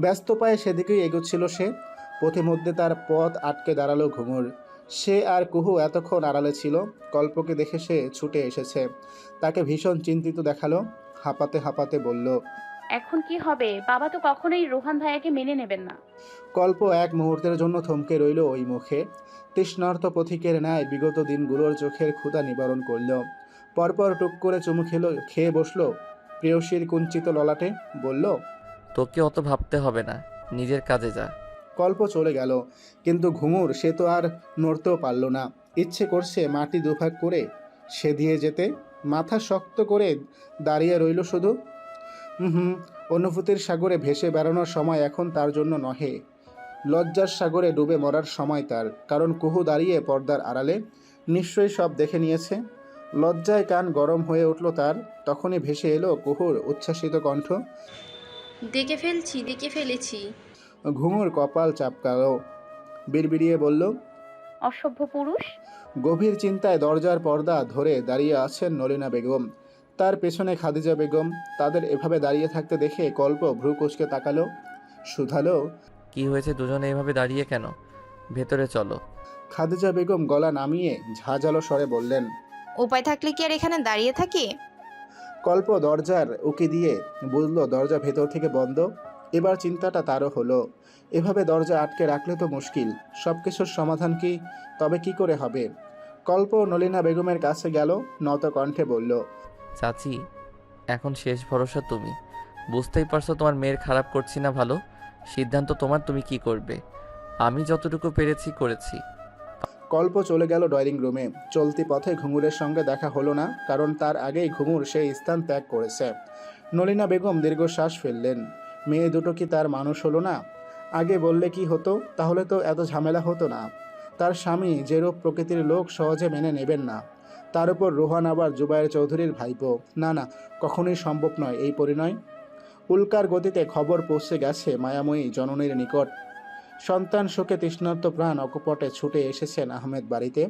ব্যস্ত পায়ে সেদিকেই এগোচ্ছিল সে। পথিমধ্যে তার পথ আটকে দাঁড়াল ঘুঙুর। সে আর কুহু এতক্ষণ আড়ালে ছিল কল্পকে দেখে সে ছুটে এসেছে। তাকে ভীষণ চিন্তিত দেখাল হাঁপাতে হাঁপাতে বলল এখন কি হবে? বাবা তো কখনোই রোহান ভাইয়াকে মেনে নেবেন না। কল্প এক মুহূর্তের জন্য থমকে রইল ওই মুখে। তৃষ্ণার্ত পথিকের ন্যায় বিগত দিনগুলোর চোখের ক্ষুধা নিবারণ করল। পরপর টুক করে চুমু খেলো খেয়ে বসল। প্রেয়সীর কুঞ্চিত ললাটে বলল তোকে অত ভাবতে হবে না, নিজের কাজে যা। কল্প চলে গেল, কিন্তু ঘুঙুর সে তো আর নড়তেও পারল না। ইচ্ছে করছে মাটি দুভাগ করে সে দিয়ে যেতে, মাথা শক্ত করে দাঁড়িয়ে রইল শুধু। হুম, অনুভূতির সাগরে ভেসে বেড়ানোর সময় এখন তার জন্য নহে। লজ্জার সাগরে ডুবে মরার সময় তার, কারণ কুহু দাঁড়িয়ে পর্দার আড়ালে নিশ্চয়ই সব দেখে নিয়েছে। লজ্জায় কান গরম হয়ে উঠল তার, তখনই ভেসে এলো কুহুর উচ্ছ্বাসিত কণ্ঠ। দেখে ফেলছি দেখে ফেলেছি। ঘুঙুর কপাল চাপকালো। বিড়বিড়িয়ে বলল অসভ্য পুরুষ? গভীর চিন্তায় দরজার পর্দা ধরে দাঁড়িয়ে আছেন নলিনা বেগম। তার পেছনে খাদিজা বেগম তাদের এভাবে দাঁড়িয়ে থাকতে দেখে কল্প ভ্রু কুচকে তাকালো। শুধালো কি হয়েছে দুজনে এভাবে দাঁড়িয়ে কেন? ভেতরে চলো। খাদিজা বেগম গলা নামিয়ে ঝাঁঝালো স্বরে বললেন উপায় থাকলে কি আর এখানে দাঁড়িয়ে থাকি? কল্প দরজার উকি দিয়ে বুঝল দরজা ভেতর থেকে বন্ধ। এবার চিন্তাটা তারও হলো। এভাবে দরজা আটকে রাখলে তো মুশকিল। সব কিছুর সমাধান কি? তবে কি করে হবে? কল্প নলিনা বেগমের কাছে গেল, নত কণ্ঠে বলল, চাচি, এখন শেষ ভরসা তুমি। বুঝতেই পারছ তোমার মেয়ের খারাপ করছি না ভালো? সিদ্ধান্ত তোমার, তুমি কি করবে? আমি যতটুকু পেরেছি করেছি। কল্প চলে গেল ড্রয়িং রুমে। চলতি পথে ঘুঙুরের সঙ্গে দেখা হলো না, কারণ তার আগেই ঘুঙুর সেই স্থান ত্যাগ করেছে। নলিনা বেগম দীর্ঘশ্বাস ফেললেন। মেয়ে দুটো কি তার মানুষ হলো না? আগে বললে কি হতো? তাহলে তো এত ঝামেলা হতো না। তার স্বামী যেরূপ প্রকৃতির লোক সহজে মেনে নেবেন না। তার উপর রোহান আবার জুবায়ের চৌধুরীর ভাইপো। না না, কখনোই সম্ভব নয় এই পরিণয়। উল্কার গতিতে খবর পৌঁছে গেছে মায়াময়ী জননীর নিকট। সন্তান শোকে তৃষ্ণার্ত প্রাণ অকপটে ছুটে এসেছেন আহমেদ বাড়িতে।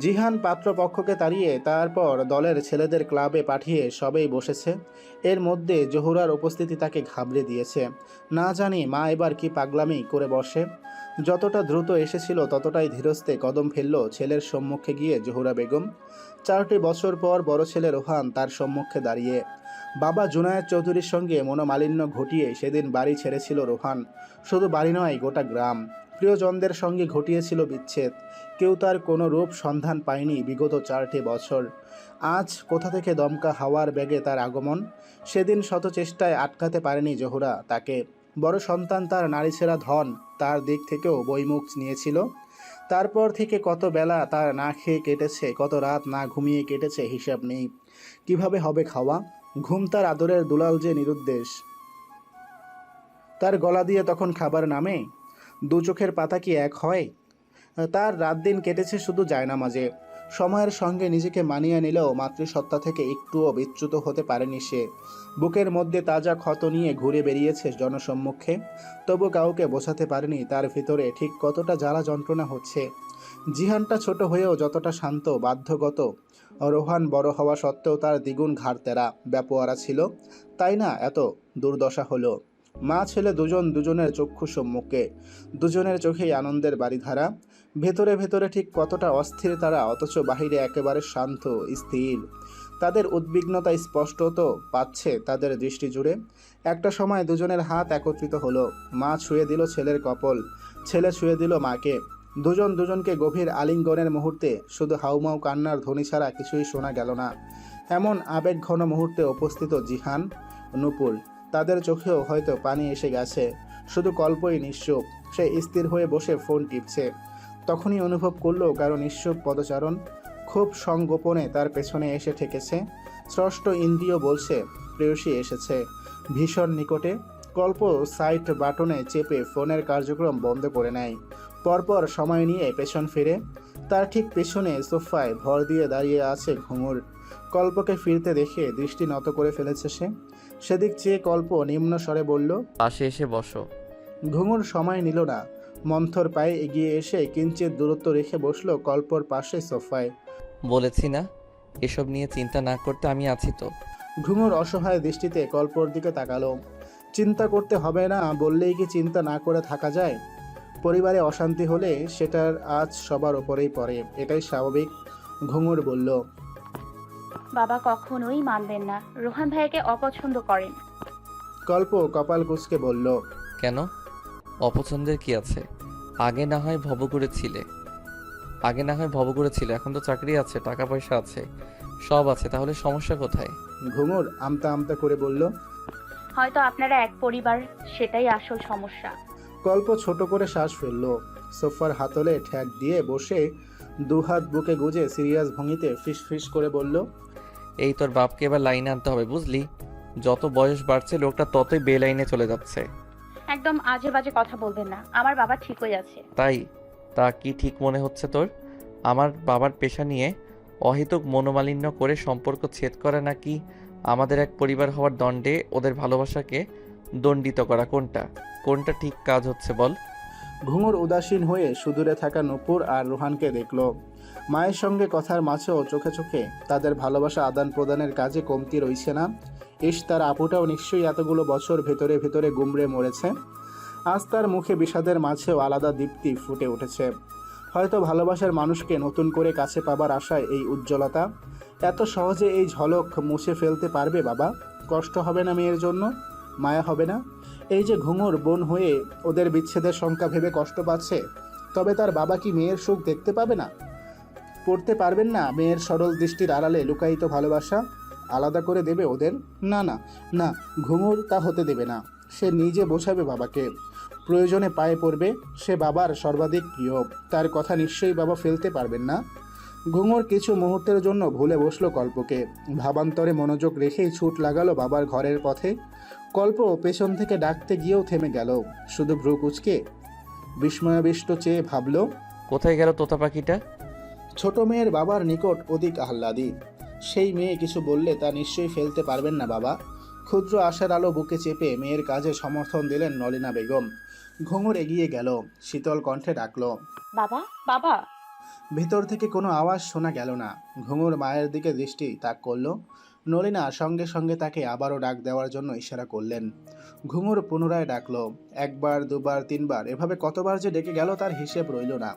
জিহান পাত্রপক্ষকে তাড়িয়ে তারপর দলের ছেলেদের ক্লাবে পাঠিয়ে সবেই বসেছে। এর মধ্যে জহুরার উপস্থিতি তাকে ঘাবড়ে দিয়েছে। না জানি মা এবার কি পাগলামি করে বসে। যতটা দ্রুত এসেছিল ততটাই ধীরস্থে কদম ফেলল ছেলের সম্মুখে গিয়ে জহুরা বেগম। চারটি বছর পর বড় ছেলে রোহান তার সম্মুখে দাঁড়িয়ে বাবা জুনায়েদ চৌধুরীর সঙ্গে মনোমালিন্য ঘটিয়ে সেদিন বাড়ি ছেড়েছিল রোহান। শুধু বাড়ি নয়, গোটা গ্রাম। প্রিয়জনদের সঙ্গে ঘটিয়েছিল বিচ্ছেদ। কেউ তার কোনো রূপ সন্ধান পায়নি বিগত চারটি বছর। আজ কোথা থেকে দমকা হাওয়ার ব্যাগে তার আগমন? সেদিন শত চেষ্টায় আটকাতে পারেনি জহুরা তাকে। বড় সন্তান তার নারী নারীছেড়া ধন, তার দিক থেকেও বইমুখ নিয়েছিল। তারপর থেকে কত বেলা তার না খেয়ে কেটেছে, কত রাত না ঘুমিয়ে কেটেছে, হিসাব নেই। কীভাবে হবে খাওয়া? ঘুম তার আদরের দুলাল যে নিরুদ্দেশ। তার গলা দিয়ে তখন খাবার নামে, দু চোখের পাতা কি এক হয়? তার রাত দিন কেটেছে শুধু জায়নামাজে। সময়ের সঙ্গে নিজেকে মানিয়ে নিলেও মাতৃসত্তা থেকে একটুও বিচ্যুত হতে পারেনি সে। বুকের মধ্যে তাজা ক্ষত নিয়ে ঘুরে বেরিয়েছে জনসম্মুখে। তবু কাউকে বোঝাতে পারেনি তার ভিতরে ঠিক কতটা জ্বালা যন্ত্রণা হচ্ছে। জিহানটা ছোট হয়েও যতটা শান্ত, বাধ্যগত রোহান বড় হওয়া সত্ত্বেও তার দ্বিগুণ ঘাড় তেরা ব্যাপোয়ারা ছিল। তাই না? এত দুর্দশা হলো। মা ছেলে দুজন দুজনের চক্ষু সম্মুখে। দুজনের চোখেই আনন্দের বাড়িধারা ভেতরে ভেতরে ঠিক কতটা অস্থির তারা, অথচ বাহিরে একেবারে শান্ত, স্থির। তাদের উদ্বিগ্নতা স্পষ্টত পাচ্ছে তাদের দৃষ্টি জুড়ে। একটা সময় দুজনের হাত একত্রিত হলো। মা ছুঁয়ে দিল ছেলের কপল। ছেলে ছুঁয়ে দিল মাকে। দুজন দুজনকে গভীর আলিঙ্গনের মুহূর্তে শুধু হাউমাউ কান্নার ধ্বনি ছাড়া কিছুই শোনা গেল না। এমন আবেগঘন মুহূর্তে উপস্থিত জিহান, নুপুর, তাদের চোখেও হয়তো পানি এসে গেছে। শুধু কল্পই নিশ্চুপ, সে স্থির হয়ে বসে ফোন টিপছে। তখনই অনুভব করল কারও নিশ্চুপ পদচারণ। খুব সংগোপনে তার পেছনে এসে ঠেকেছে। ষষ্ঠ ইন্দ্রিয় বলছে, প্রেয়সী এসেছে। ভীষণ নিকটে কল্প সাইট বাটনে চেপে ফোনের কার্যক্রম বন্ধ করে নেয়। পরপর সময় নিয়ে পেছন ফিরে। তার ঠিক পেছনে সোফায় ভর দিয়ে দাঁড়িয়ে আছে ঘুঙুর। কল্পকে ফিরতে দেখে দৃষ্টি নত করে ফেলেছে সে। সেদিক চেয়ে কল্প নিম্ন স্বরে বলল পাশে এসে বসো। ঘুঙুর সময় নিল না। মন্থর পায়ে এগিয়ে এসে কিঞ্চিত দূরত্ব রেখে বসল কল্পর পাশে সোফায়। বলেছি না এসব নিয়ে চিন্তা না করতে আমি আছি তো। ঘুঙুর অসহায় দৃষ্টিতে কল্পর দিকে তাকালো। চিন্তা করতে হবে না বললেই কি চিন্তা না করে থাকা যায়? পরিবারে অশান্তি হলে সেটার আজ সবার ওপরেই পড়ে এটাই স্বাভাবিক ঘুঙুর বলল। বাবা কখনোই মানবেন না রোহান ভাইয়াকে অপছন্দ করেন। কল্প কপাল কুচকে বলল কেন? অপছন্দের কি আছে? আগে না হয় ভব করেছিলে। আগে না হয় ভব করেছিলে এখন তো চাকরি আছে টাকা পয়সা আছে সব আছে তাহলে সমস্যা কোথায়? ঘুঙুর আমতা আমতা করে বলল হয়তো আপনারা এক পরিবার সেটাই আসল সমস্যা। কল্প ছোট করে শ্বাস ফেলল। সোফার হাতলে ঠ্যাক দিয়ে বসে দুহাত বুকে গুজে সিরিয়াস ভঙ্গিতে ফিস ফিস করে বলল এই তোর বাপকে এবার লাইনে আনতে হবে বুঝলি? যত বয়স বাড়ছে লোকটা ততই বেলাইনে চলে যাচ্ছে। একদম আজে বাজে কথা বলবেন না আমার বাবা ঠিক হয়ে আছে। তাই? তা কি ঠিক মনে হচ্ছে তোর? আমার বাবার পেশা নিয়ে অহেতুক মনোমালিন্য করে সম্পর্ক ছেদ করা নাকি আমাদের এক পরিবার হওয়ার দণ্ডে ওদের ভালোবাসাকে দণ্ডিত করা কোনটা? কোনটা ঠিক কাজ হচ্ছে বল? ঘুঙুর উদাসীন হয়ে সুদূরে থাকা নূপুর আর রোহানকে দেখল। মায়ের সঙ্গে কথার মাঝেও চোখে চোখে তাদের ভালোবাসা আদান প্রদানের কাজে কমতি রইছে না। ইস, তার আপুটাও নিশ্চয়ই এতগুলো বছর ভেতরে ভেতরে গুমড়ে মরেছে। আজ তার মুখে বিষাদের মাঝেও আলাদা দীপ্তি ফুটে উঠেছে। হয়তো ভালোবাসার মানুষকে নতুন করে কাছে পাবার আশায় এই উজ্জ্বলতা। এত সহজে এই ঝলক মুছে ফেলতে পারবে বাবা? কষ্ট হবে না মেয়ের জন্য? মায়া হবে না? এই যে ঘুঙুর বোন হয়ে ওদের বিচ্ছেদের শঙ্কা ভেবে কষ্ট পাচ্ছে, তবে তার বাবা কি মেয়ের সুখ দেখতে পাবে না? পড়তে পারবেন না মেয়ের সরল দৃষ্টির আড়ালে লুকায়িত ভালোবাসা, আলাদা করে দেবে ওদের? না না না, ঘুঙুর তা হতে দেবে না, সে নিজে বোঝাবে বাবাকে। প্রয়োজনে পায়ে পড়বে, সে বাবার সর্বাধিক প্রিয়, তার কথা নিশ্চয়ই বাবা ফেলতে পারবেন না। ঘুঙুর কিছু মুহূর্তের জন্য ভুলে বসল কল্পকে, ভাবান্তরে মনোযোগ রেখেই ছুট লাগালো বাবার ঘরের পথে। কল্প পেছন থেকে ডাকতে গিয়েও থেমে গেল। শুধু ভ্রু কুচকে বিস্ময়াবিষ্ট চেয়ে ভাবল কোথায় গেল তোতা পাখিটা? ছোট মেয়ের বাবার নিকট অধিক আহ্লাদি। সেই মেয়ে কিছু বললে তা নিশ্চয়ই ফেলতে পারবেন না বাবা। ক্ষুদ্র আশার আলো বুকে চেপে মেয়ের কাজে সমর্থন দিলেন নলিনা বেগম। ঘুঙুর এগিয়ে গেল শীতল কণ্ঠে ডাকলো বাবা বাবা। ভিতর থেকে কোনো আওয়াজ শোনা গেল না। ঘুঙুর মায়ের দিকে দৃষ্টি তাক করল নলিনা সঙ্গে সঙ্গে তাকে আবারও ডাক দেওয়ার জন্য ইশারা করলেন। ঘুঙুর পুনরায় ডাকলো। একবার, দুবার, তিনবার, এভাবে কতবার যে ডেকে গেল তার হিসেব রইল না।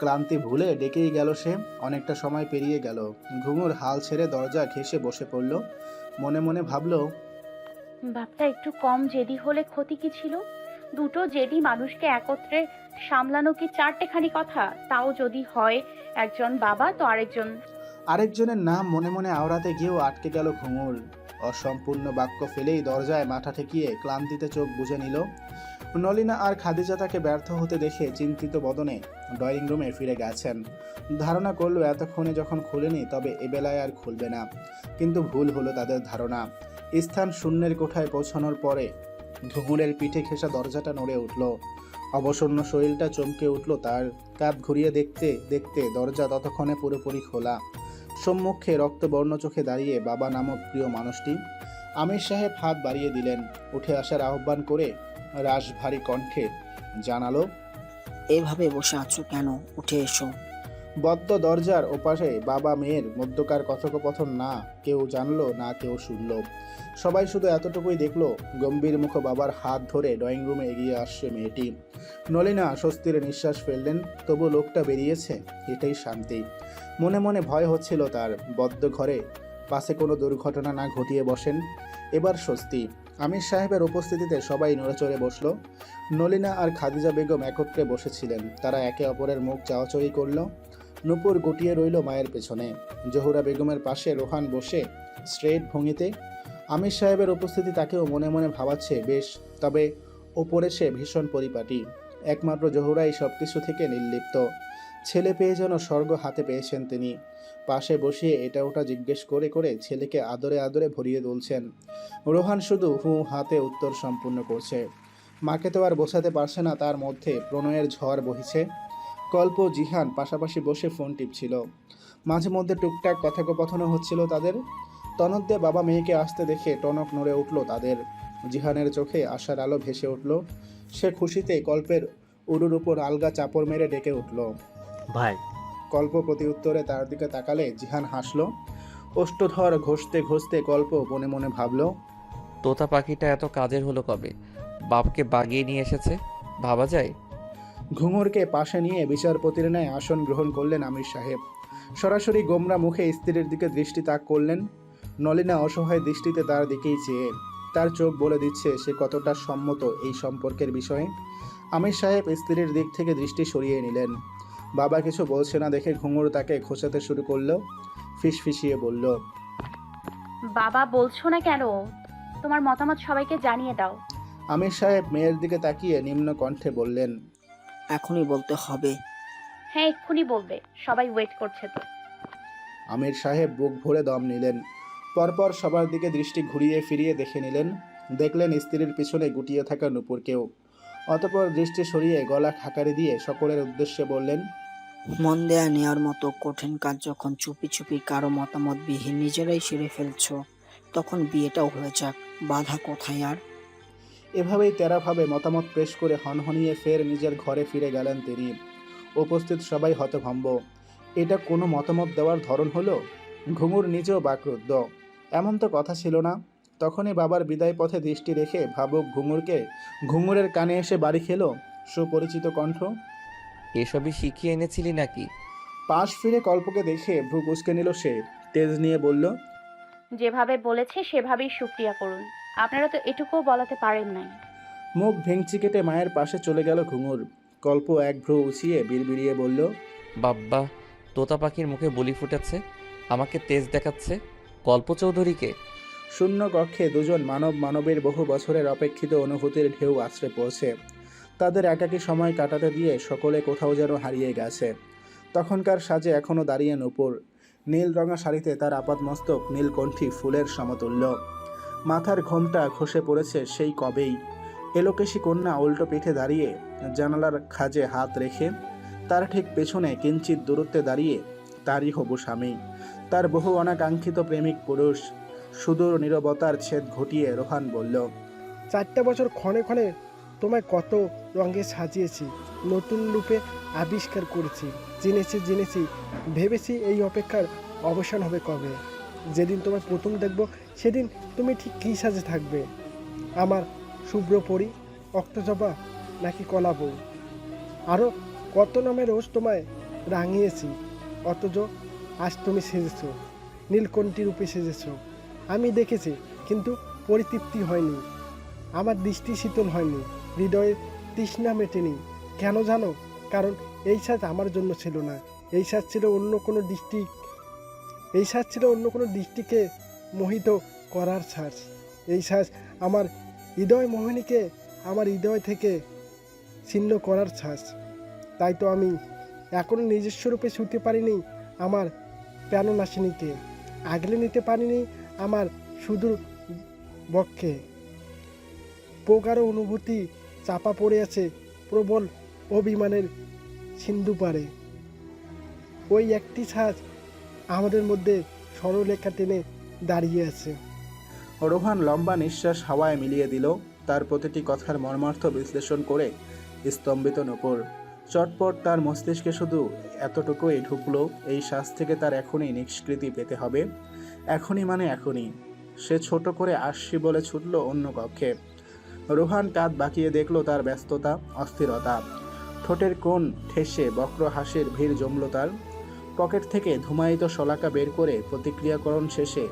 ক্লান্তি ভুলে ডেকেই গেল সে, অনেকটা সময় পেরিয়ে গেল। ঘুঙুর হাল ছেড়ে দরজা ঘেসে বসে পড়ল। মনে মনে ভাবলো, বাপটা একটু কম জেদি হলে ক্ষতি কি ছিল? দুটো জেদি মানুষকে একত্রে সামলানো কি চারটেখানি কথা? তাও যদি হয়, একজন বাবা তো আরেকজন আরেকজনের নাম মনে মনে আওড়াতে গিয়েও আটকে গেল ঘুঙুর। অসম্পূর্ণ বাক্য ফেলেই দরজায় মাথা ঠেকিয়ে ক্লান্তিতে চোখ বুঝে নিল। নলিনা আর খাদিজা তাকে ব্যর্থ হতে দেখে চিন্তিত বদনে ড্রয়িং রুমে ফিরে গেছেন। ধারণা করল এতক্ষণে যখন খুলেনি তবে এবেলায় আর খুলবে না। কিন্তু ভুল হলো তাদের ধারণা। স্থান শূন্যের কোঠায় পৌঁছানোর পরে ঘুঙুরের পিঠে ঘেঁষা দরজাটা নড়ে উঠল। অবসন্ন শরীরটা চমকে উঠল তার। কাপ ঘুরিয়ে দেখতে দেখতে দরজা ততক্ষণে পুরোপুরি খোলা। সম্মুখে রক্তবর্ণ চোখে দাঁড়িয়ে বাবা নামক প্রিয় মানুষটি আমির সাহেব হাত বাড়িয়ে দিলেন। উঠে আসার আহ্বান করে রাশভারী কণ্ঠে জানালো, এভাবে বসে আছো কেন? উঠে এসো। বদ্ধ দরজার ওপাশে বাবা মেয়ের মধ্যকার কথোপকথন না কেউ জানলো, না কেউ শুনল। সবাই শুধু এতটুকুই দেখল, গম্ভীর মুখ বাবার হাত ধরে ড্রয়িং রুমে এগিয়ে আসছে মেয়েটি। নলিনা স্বস্তির নিঃশ্বাস ফেললেন, তবু লোকটা বেরিয়েছে, এটাই শান্তি। মনে মনে ভয় হচ্ছিল তার, বদ্ধ ঘরে পাশে কোনো দুর্ঘটনা না ঘটিয়ে বসেন। এবার স্বস্তি, আমির সাহেবের উপস্থিতিতে সবাই নড়েচড়ে বসল। নলিনা আর খাদিজা বেগম একত্রে বসেছিলেন, তারা একে অপরের মুখ চাওয়াচড়ি করল। নূপুর গুটিয়ে রইল মায়ের পেছনে। জহুরা বেগমের পাশে রোহান বসে স্ট্রেট ভঙ্গিতে। আমির সাহেবের উপস্থিতি তাকেও মনে মনে ভাবাচ্ছে বেশ, তবে ওপরে সে ভীষণ পরিপাটি। একমাত্র জহুরাই সব কিছু থেকে নির্লিপ্ত। ছেলে পেয়ে যেন স্বর্গ হাতে পেয়েছেন তিনি। পাশে বসিয়ে এটা ওটা জিজ্ঞেস করে করে ছেলেকে আদরে আদরে ভরিয়ে তুলছেন। রোহান শুধু হু হাতে উত্তর সম্পূর্ণ করছে। মাকে তো আর বোঝাতে পারছে না তার মধ্যে প্রণয়ের ঝড় বহিছে। কল্প জিহান পাশাপাশি বসে ফোন টিপছিল। মাঝে মধ্যে টুকটাক কথোপকথনও হচ্ছিল তাদের। তনদ্দে বাবা মেয়েকে আসতে দেখে টনক নড়ে উঠল তাদের। জিহানের চোখে আশার আলো ভেসে উঠল। সে খুশিতে কল্পের উরুর উপর আলগা চাপড় মেরে ডেকে উঠল। ভাই। কল্প প্রতি উত্তরে তার দিকে তাকালে জিহান হাসল। ওষ্ঠধর ঘষতে ঘষতে কল্প মনে মনে ভাবল তোতা পাখিটা এত কাজের হলো কবে? বাপকে বাগিয়ে নিয়ে এসেছে? ভাবা যায়? ঘুঙুরকে পাশে নিয়ে বিচারপতির ন্যায় আসন গ্রহণ করলেন আমির সাহেব। সরাসরি গোমরা মুখে স্ত্রীর দিকে দৃষ্টি তাক করলেন। নলিনা অসহায় দৃষ্টিতে তার দিকেই চেয়ে। তার চোখ বলে দিচ্ছে সে কতটা সম্মত এই সম্পর্কের বিষয়ে? আমির সাহেব স্ত্রীর দিক থেকে দৃষ্টি সরিয়ে নিলেন। বাবা কিছু বলছে না দেখে ঘুঙুর তাকে খোঁচাতে শুরু করল। ফিসফিসিয়ে বলল বাবা বলছো না কেন? তোমার মতামত সবাইকে জানিয়ে দাও। আমির সাহেব মেয়ের দিকে তাকিয়ে নিম্ন কণ্ঠে বললেন এখনই বলতে হবে। হ্যাঁ এক্ষুনি বলবে। সবাই ওয়েট করছে তো। আমির সাহেব বুক ভরে দম নিলেন। পরপর সবার দিকে দৃষ্টি ঘুরিয়ে ফিরিয়ে দেখে নিলেন। দেখলেন স্ত্রীর পিছনে গুটিয়ে থাকা নূপুরকেও। অতপর দৃষ্টি সরিয়ে গলা খাকারি দিয়ে সকলের উদ্দেশ্যে বললেন মন দেয়া নেওয়ার মতো কঠিন কাজ যখন চুপি চুপি কারও মতামত বিহীন নিজেরাই সেরে ফেলছ তখন বিয়েটাও হয়ে যাক। বাধা কোথায় আর? এভাবেই তেরাভাবে মতামত পেশ করে হনহনিয়ে ফের নিজের ঘরে ফিরে গেলেন তিনি। উপস্থিত সবাই হতভম্ব। এটা কোনো মতামত দেওয়ার ধরন হলো? ঘুঙুর নিজেও বাকরুদ্ধ। এমন তো কথা ছিল না। তখনই বাবার বিদায় পথে দৃষ্টি রেখে ভাবুক ঘুঙুরকে ঘুঙুরের কানে এসে বাড়ি খেলো? সুপরিচিত কণ্ঠ। এসবই শিখিয়ে এনেছিলি নাকি? পাশ ফিরে কল্পকে দেখে ভ্রু কুচকে নিল সে। তেজ নিয়ে বলল যেভাবে বলেছে সেভাবেই সুক্রিয়া করুন। আপনারা তো এটুকুও বলাতে পারেন নাই। মুখ ভেঙচি কেটে মায়ের পাশে চলে গেল ঘুঙুর। কল্প এক ভ্রু উঁচিয়ে বিড়বিড়িয়ে বলল বাব্বা তোতা পাখির মুখে বলি ফুটেছে আমাকে তেজ দেখাচ্ছে কল্প চৌধুরীকে। শূন্য কক্ষে দুজন মানব মানবের বহু বছরের অপেক্ষিত অনুভূতির ঢেউ আছড়ে পড়ছে। তাদের একাকী সময় কাটাতে দিয়ে সকলে কোথাও যেন হারিয়ে গেছে। তখনকার সাজে এখনও দাঁড়িয়ে নূপুর। নীল রঙা শাড়িতে তার আপাতমস্তক নীলকণ্ঠী ফুলের সমতুল্য। মাথার ঘোমটা খসে পড়েছে সেই কবেই। এলোকেশী কন্যা উল্টো পিঠে দাঁড়িয়ে জানালার খাজে হাত রেখে তার ঠিক পেছনে কিঞ্চিত দূরত্বে দাঁড়িয়ে তারই হবু স্বামী। তার বহু অনাকাঙ্ক্ষিত প্রেমিক পুরুষ, সুদূর নীরবতার ছেদ ঘটিয়ে রোহান বলল, চারটা বছর ক্ষণে ক্ষণে তোমায় কত রঙে সাজিয়েছি, নতুন রূপে আবিষ্কার করেছি, জেনেছি জেনেছি, ভেবেছি এই অপেক্ষার অবসান হবে কবে? যেদিন তোমায় প্রথম দেখব, সেদিন তুমি ঠিক কী সাজে থাকবে? আমার শুভ্র পরি নাকি কলা বউ? আরও কত নামে রোজ তোমায় রাঙিয়েছি, অথচ আজ তুমি সেজেছ, নীলকণ্ঠী রূপে সেজেছো। আমি দেখেছি, কিন্তু পরিতৃপ্তি হয়নি, আমার দৃষ্টি শীতল হয়নি, হৃদয়ে তৃষ্ণা মেটেনি। কেন জানো? কারণ এই সাজ আমার জন্য ছিল না, এই সাজ ছিল অন্য কোনো দৃষ্টি এই সাজ ছিল অন্য কোনো দৃষ্টিকে মোহিত করার সাজ। এই সাজ আমার হৃদয় মোহিনীকে আমার হৃদয় থেকে ছিন্ন করার সাজ। তাই তো আমি এখনও নিজস্ব রূপে শুতে পারিনি আমার প্রাণনাশিনীকে। আগলে নিতে পারিনি আমার সুদূর বক্ষে। প্রগাঢ় অনুভূতি চাপা পড়ে আছে প্রবল অভিমানের সিন্ধু পারে। ওই একটি ছাঁচ আমাদের মধ্যে সরলরেখা টেনে দাঁড়িয়ে আছে। রোহান লম্বা নিঃশ্বাস হাওয়ায় মিলিয়ে দিল, তার প্রতিটি কথার মর্মার্থ বিশ্লেষণ করে স্তম্ভিত নপুর। চটপট তার মস্তিষ্কে শুধু এতটুকুই ঢুকলো, এই শ্বাস থেকে তার এখনই নিষ্কৃতি পেতে হবে। এখনই মানে এখনই। সে ছোট করে আসছি বলে ছুটল অন্য কক্ষে। রোহান কাঁধ বাঁকিয়ে দেখল তার ব্যস্ততা, অস্থিরতা। ঠোঁটের কোণ, ঠেসে, বক্র হাসির ভিড় জমল তার। পকেট থেকে ধুমায়িত শলাকা বের করে প্রতিক্রিয়াকরণ শেষে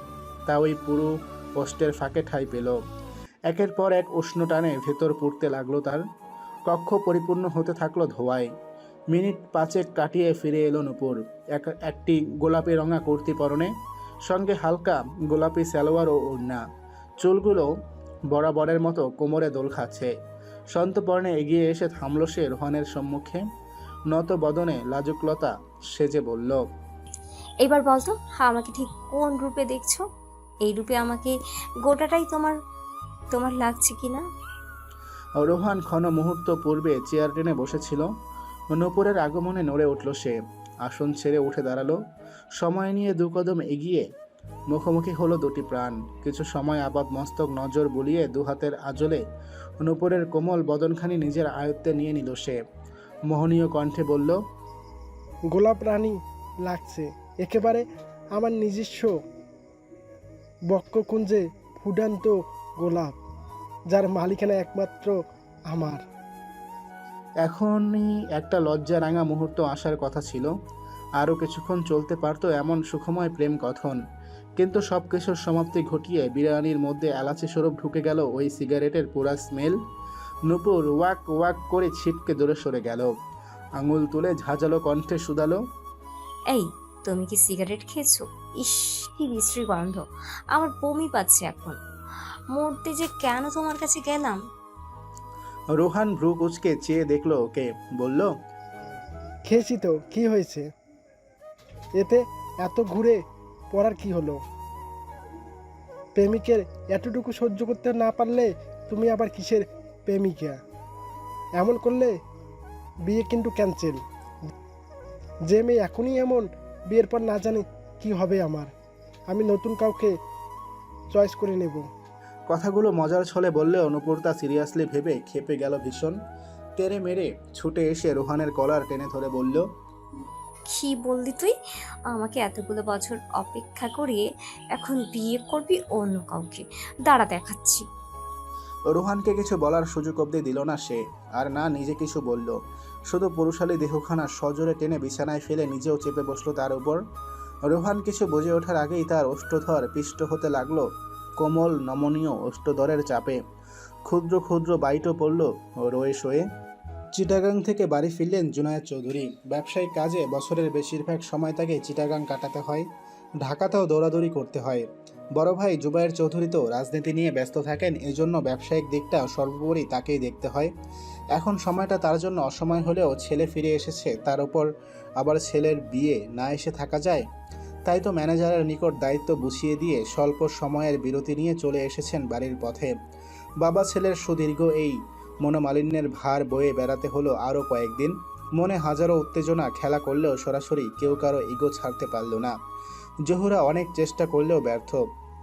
তা ওই পুরো পোস্টের ফাঁকে ঠাঁই পেল। একের পর এক উষ্ণ টানে ভেতর পুড়তে লাগল তার। কক্ষ পরিপূর্ণ হতে থাকল ধোয়ায়। মিনিট পাঁচেক কাটিয়ে ফিরে এলো নূপুর। এক একটি গোলাপি রঙা কুর্তি পরনে, সঙ্গে হালকা গোলাপি সালোয়ার ও ওড়না। চুলগুলো বরাবরের মতো কোমরে দোল খাচ্ছে। সন্তপর্ণে এগিয়ে এসে থামল সে রোহানের সম্মুখে। নত বদনে লাজুকলতা সেজে বলল এবার বলতো আমাকে ঠিক কোন রূপে দেখছ? এই রূপে আমাকে গোটাটাই তোমার তোমার লাগছে কি না? রোহান ক্ষণ মুহূর্ত পূর্বে চেয়ার টেনে বসেছিল। নূপুরের আগমনে নড়ে উঠল সে। আসন ছেড়ে উঠে দাঁড়াল। সময় নিয়ে দু কদম এগিয়ে মুখোমুখি হলো দুটি প্রাণ। কিছু সময় আপাত মস্তক নজর বুলিয়ে দু হাতের আজলে নূপুরের কোমল বদনখানি নিজের আয়ত্তে নিয়ে নিল সে। মোহনীয় কণ্ঠে বলল গোলাপ রানী লাগছে। একেবারে আমার নিজস্ব বক্ষকুঞ্জে ফুডান্ত গোলাপ, যার মালিকানা একমাত্র আমার। এখনই একটা লজ্জা রাঙা মুহূর্ত আসার কথা ছিল। আরও কিছুক্ষণ চলতে পারতো এমন সুখময় প্রেম কথন। কিন্তু সব কিছুর সমাপ্তি ঘটিয়ে বিরিয়ানির মধ্যে এলাচি স্বরূপ ঢুকে গেল ওই সিগারেটের পুরা স্মেল। নুপুর ওয়াক ওয়াক করে ছিটকে দূরে সরে গেল। আঙুল তুলে ঝাঁঝালো কণ্ঠে শুধালো এই তুমি কি সিগারেট খেয়েছো? ইস কি বিশ্রী গন্ধ। আমার বমি পাচ্ছে এখন। মরতে যে কেন তোমার কাছে গেলাম? রোহান ভ্রু কুচকে চেয়ে দেখল ওকে বলল খেয়েছি তো কি হয়েছে? এতে এত ঘুরে পড়ার কি হলো? প্রেমিকের এতটুকু সহ্য করতে না পারলে তুমি আবার কিসের প্রেমিকা? এমন করলে বিয়ে কিন্তু ক্যান্সেল যে মেয়ে এখনই এমন বিয়ের পর না জানি কি হবে আমার। আমি নতুন কাউকে চয়েস করে নেব। কথাগুলো মজার ছলে বললেও নুপুর তা সিরিয়াসলি ভেবে খেপে গেল ভীষণ। তেরে মেরে ছুটে এসে রোহানের কলার টেনে ধরে বলল কি বললি তুই? আমাকে এতগুলো বছর অপেক্ষা করিয়ে এখন বিয়ে করবি অন্য কাউকে। দাঁড়া দেখাচ্ছি। রোহানকে কিছু বলার সুযোগ অবধি দিল না সে। আর না, নিজে কিছু বলল। শুধু পুরুষালী দেহখানা সজোরে টেনে বিছানায় ফেলে নিজেও চেপে বসল তার উপর। রোহান কিছু বুঝে ওঠার আগেই তার ওষ্ঠধর পিষ্ট হতে লাগল কোমল, নমনীয় ওষ্ঠধরের চাপে। ক্ষুদ্র ক্ষুদ্র বাইটও পড়ল রয়ে শোয়ে চিটাগাং থেকে বাড়ি ফিরলেন জুনায়েদ চৌধুরী। ব্যবসায়িক কাজে বছরের বেশিরভাগ সময় তাকে চিটাগাং কাটাতে হয়। ঢাকাতেও দৌড়াদৌড়ি করতে হয়। বড় ভাই জুবাইর চৌধুরী তো রাজনীতি নিয়ে ব্যস্ত থাকেন, এজন্য ব্যবসায়িক দিকটা সর্বোপরি তাকেই দেখতে হয়। এখন সময়টা তার জন্য অসময় হলেও ছেলে ফিরে এসেছে, তার উপর আবার ছেলের বিয়ে না এসে থাকা যায়। তাই তো ম্যানেজারের নিকট দায়িত্ব বুঝিয়ে দিয়ে স্বল্প সময়ের বিরতি নিয়ে চলে এসেছেন বাড়ির পথে। বাবা ছেলের সুদীর্ঘ এই মনোমালিন্যের ভার বয়ে বেড়াতে হলো আরও কয়েকদিন। মনে হাজারো উত্তেজনা খেলা করলেও সরাসরি কেউ কারও ইগো ছাড়তে পারল না। জহুরা অনেক চেষ্টা করলেও ব্যর্থ।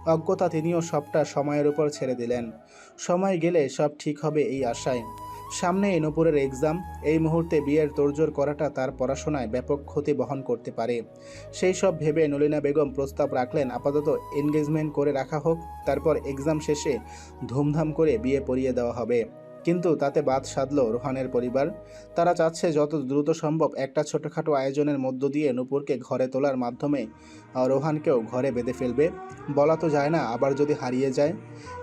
অজ্ঞতা তিনিও সবটা সময়ের উপর ছেড়ে দিলেন। সময় গেলে সব ঠিক হবে এই আশায়। সামনে নূপুরের এক্সাম এই মুহূর্তে বিয়ের তোড়জোড় করাটা তার পড়াশোনায় ব্যাপক ক্ষতি বহন করতে পারে। সেই সব ভেবে নলিনা বেগম প্রস্তাব রাখলেন, আপাতত এনগেজমেন্ট করে রাখা হোক, তারপর এক্সাম শেষে ধুমধাম করে বিয়ে পড়িয়ে দেওয়া হবে। কিন্তু তাতে বাদ সাধল রোহানের পরিবার। তারা চাচ্ছে যত দ্রুত সম্ভব একটা ছোটোখাটো আয়োজনের মধ্য দিয়ে নূপুরকে ঘরে তোলার মাধ্যমে রোহানকেও ঘরে বেঁধে ফেলবে। বলা তো যায় না, আবার যদি হারিয়ে যায়।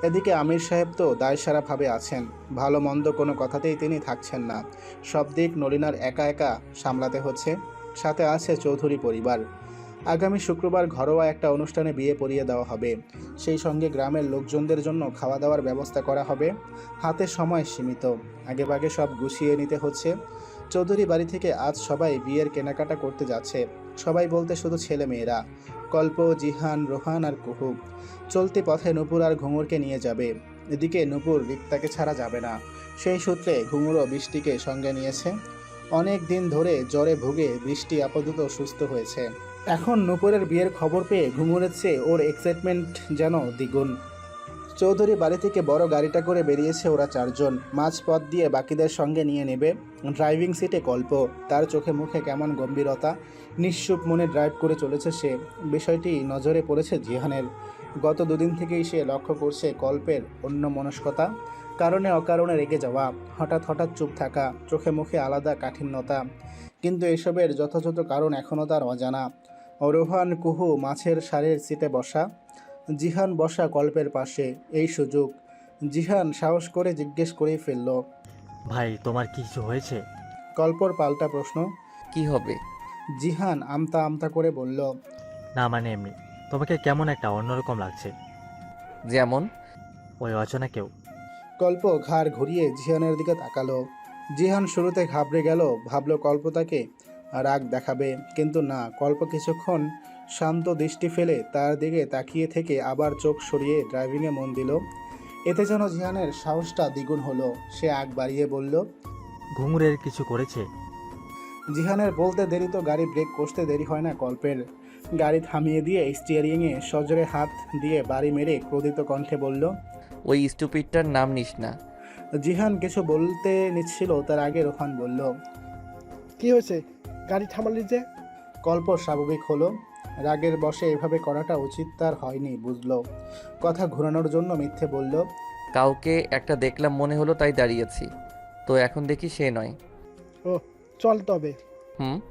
এদিকে আমির সাহেব তো দায়সারাভাবে আছেন। ভালো মন্দ কোনো কথাতেই তিনি থাকছেন না। সব দিক নলিনার একা একা সামলাতে হচ্ছে। সাথে আছে চৌধুরী পরিবার। আগামী শুক্রবার ঘরোয়া একটা অনুষ্ঠানে বিয়ে পড়িয়ে দেওয়া হবে। সেই সঙ্গে গ্রামের লোকজনদের জন্য খাওয়া দাওয়ার ব্যবস্থা করা হবে। হাতে সময় সীমিত। আগেভাগে সব গুছিয়ে নিতে হচ্ছে। চৌধুরী বাড়ি থেকে আজ সবাই বিয়ের কেনাকাটা করতে যাচ্ছে। সবাই বলতে শুধু ছেলে মেয়েরা কল্প, জিহান, রোহান আর কুহু চলতি পথে নুপুর আর ঘুঙুরকে নিয়ে যাবে। এদিকে নুপুর রিক্তাকে ছাড়া যাবে না। সেই সূত্রে ঘুঙুরও বৃষ্টিকে সঙ্গে নিয়েছে। অনেক দিন ধরে জ্বরে ভুগে বৃষ্টি আপাতত সুস্থ হয়েছে। এখন নুপুরের বিয়ের খবর পেয়ে চেয়ে ওর এক্সাইটমেন্ট যেন দ্বিগুণ। চৌধুরী বাড়ি থেকে বড় গাড়িটা করে বেরিয়েছে ওরা চারজন। মাঝপথ দিয়ে বাকিদের সঙ্গে নিয়ে নেবে ড্রাইভিং সিটে গল্প। তার চোখে মুখে কেমন গম্ভীরতা। নিঃসুপ মনে ড্রাইভ করে চলেছে সে। বিষয়টি নজরে পড়েছে জিহানের। গত দুদিন থেকেই সে লক্ষ্য করছে কল্পের অন্য মনস্কতা। কারণে অকারণে রেগে যাওয়া, হঠাৎ হঠাৎ চুপ থাকা, চোখে মুখে আলাদা কাঠিন্যতা। কিন্তু এসবের যথাযথ কারণ এখনও তার অজানা। রোহান কুহু মাছের সারের সিটে বসা। জিহান বসা কল্পের পাশে এই সুযোগ। জিহান সাহস করে জিজ্ঞেস করেই ফেলল ভাই তোমার কি কিছু হয়েছে? কল্পর পাল্টা প্রশ্ন কি হবে? জিহান আমতা আমতা করে বলল না মানে এমনি তোমাকে কেমন একটা অন্যরকম লাগছে। যেমন? ওই অচেনা কেউ। কল্প ঘাড় ঘুরিয়ে জিহানের দিকে তাকালো। জিহান শুরুতে ঘাবড়ে গেল ভাবলো কল্প তাকে রাগ দেখাবে। কিন্তু না কল্প কিছুক্ষণ শান্ত দৃষ্টি ফেলে তার দিকে তাকিয়ে থেকে আবার চোখ সরিয়ে ড্রাইভিংয়ে মন দিল। এতে যেন জিহানের সাহসটা দ্বিগুণ হলো। সে আগ বাড়িয়ে বলল ঘুঙুরের কিছু করেছে? জিহানের বলতে দেরি তো গাড়ি ব্রেক কষতে দেরি হয় না কল্পের। গাড়ি থামিয়ে দিয়ে স্টিয়ারিংয়ে সজোরে হাত দিয়ে বাড়ি মেরে ক্রোধিত কণ্ঠে বলল ওই স্টুপিডটার নাম নিস না। জিহান কিছু বলতে নিচ্ছিল তার আগে রোহান বলল কি হয়েছে? গাড়ি থামালি যে? কল্প স্বাভাবিক হলো রাগের বসে এভাবে করাটা উচিত তার হয়নি বুঝলো। কথা ঘোরানোর জন্য মিথ্যে বলল কাউকে একটা দেখলাম মনে হলো তাই দাঁড়িয়েছি। তো এখন দেখি সে নয়। ও চল তবে। হুম?